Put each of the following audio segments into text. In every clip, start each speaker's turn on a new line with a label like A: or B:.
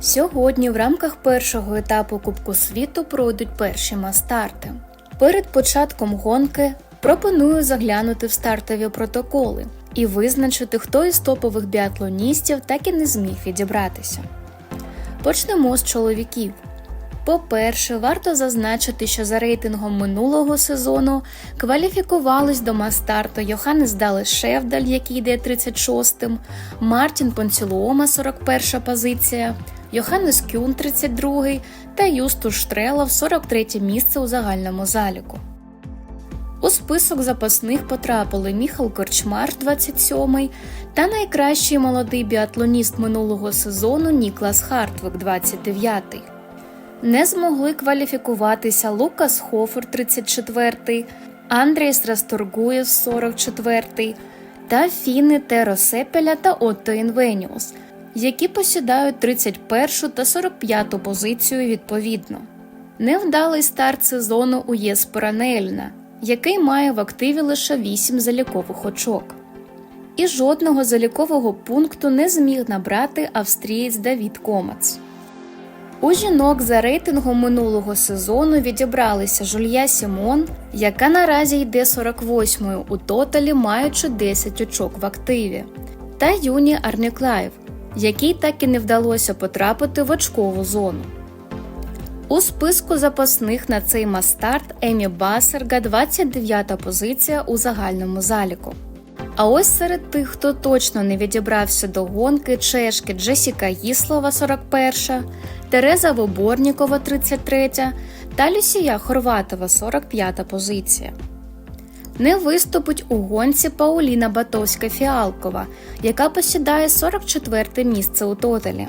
A: Сьогодні в рамках першого етапу Кубку світу пройдуть перші мастарти. Перед початком гонки пропоную заглянути в стартові протоколи і визначити, хто із топових біатлоністів так і не зміг відібратися. Почнемо з чоловіків. По-перше, варто зазначити, що за рейтингом минулого сезону кваліфікувались до мастарту Йоханнес Далес Шевдаль, який йде 36-м, Мартін Понцілуома 41 позиція, Йоханнес Кюн 32 та Юстус Штрелов 43 місце у загальному заліку. У список запасних потрапили Міхал Корчмар 27 та найкращий молодий біатлоніст минулого сезону Ніклас Хартвик 29 не змогли кваліфікуватися Лукас Хофер 34, Андрій Расторгуєв 44 та Фіни Теро Сепеля та Отто Інвеніус, які посідають 31 та 45 позицію відповідно. Невдалий старт сезону у Єспера Нельна, який має в активі лише 8 залікових очок. І жодного залікового пункту не зміг набрати австрієць Давід Комац. У жінок за рейтингом минулого сезону відібралися Жулья Сімон, яка наразі йде 48-ю у тоталі, маючи 10 очок в активі, та Юні Арніклаєв, якій так і не вдалося потрапити в очкову зону. У списку запасних на цей мастарт Емі Басерга 29-та позиція у загальному заліку. А ось серед тих, хто точно не відібрався до гонки, чешки Джесіка Їслова 41, Тереза Воборнікова 33 та Люсія Хорватова 45 позиція. Не виступить у гонці Пауліна Батовська-Фіалкова, яка посідає 44 місце у тоталі.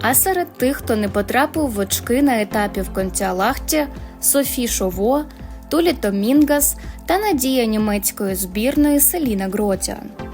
A: А серед тих, хто не потрапив в очки на етапі в Контіалахті Софі Шово, Тулі Томінгас та надія німецької збірної Селіна Гротіан.